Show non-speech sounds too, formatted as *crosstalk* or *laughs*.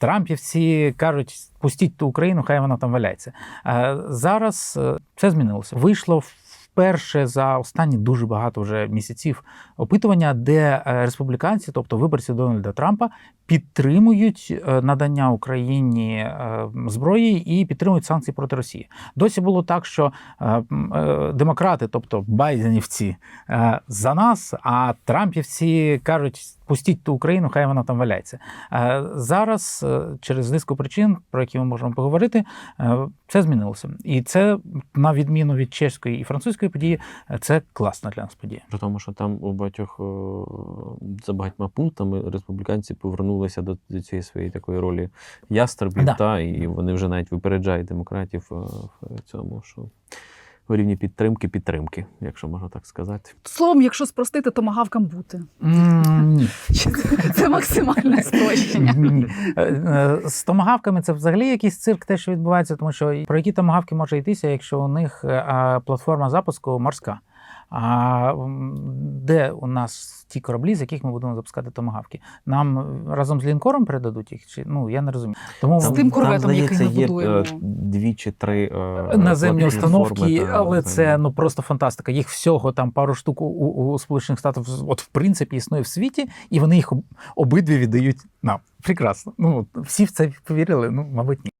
Трампівці кажуть, пустіть ту Україну, хай вона там валяється. Зараз е, це змінилося. Вийшло вперше за останні дуже багато вже місяців опитування, де е, республіканці, тобто виборці Дональда Трампа, підтримують е, надання Україні зброї і підтримують санкції проти Росії. Досі було так, що демократи, тобто байденівці, за нас, а Трампівці кажуть. Пустіть ту Україну, хай вона там валяється. Зараз е, через низку причин, про які ми можемо поговорити, е, це змінилося. І це, на відміну від чеської і французької події, це класна для нас подія. При тому, що там у багатьох е, за багатьма пунктами республіканці повернулися до, цієї своєї такої ролі ястребів, Да. та, і вони вже навіть випереджають демократів в цьому, що у рівні підтримки підтримки, якщо можна так сказати. Словом, якщо спростити, то магавкам бути. Ні. *laughs* Це максимальне спрощення. Е, е, З томагавками це взагалі якийсь цирк, те, що відбувається, тому що про які томагавки може йтися, якщо у них е, платформа запуску морська. А де у нас ті кораблі, з яких ми будемо запускати томагавки? Нам разом з лінкором передадуть їх? Чи ну я не розумію. Тому З тим корветом, який ми є будуємо. е, дві чи три е, наземні установки, та, але це ну просто фантастика. Їх всього там пару штук у, у Сполучених Штатах от в принципі існує в світі, і вони їх обидві віддають нам. Прекрасно. Ну всі в це повірили. Ну, мабуть, ні.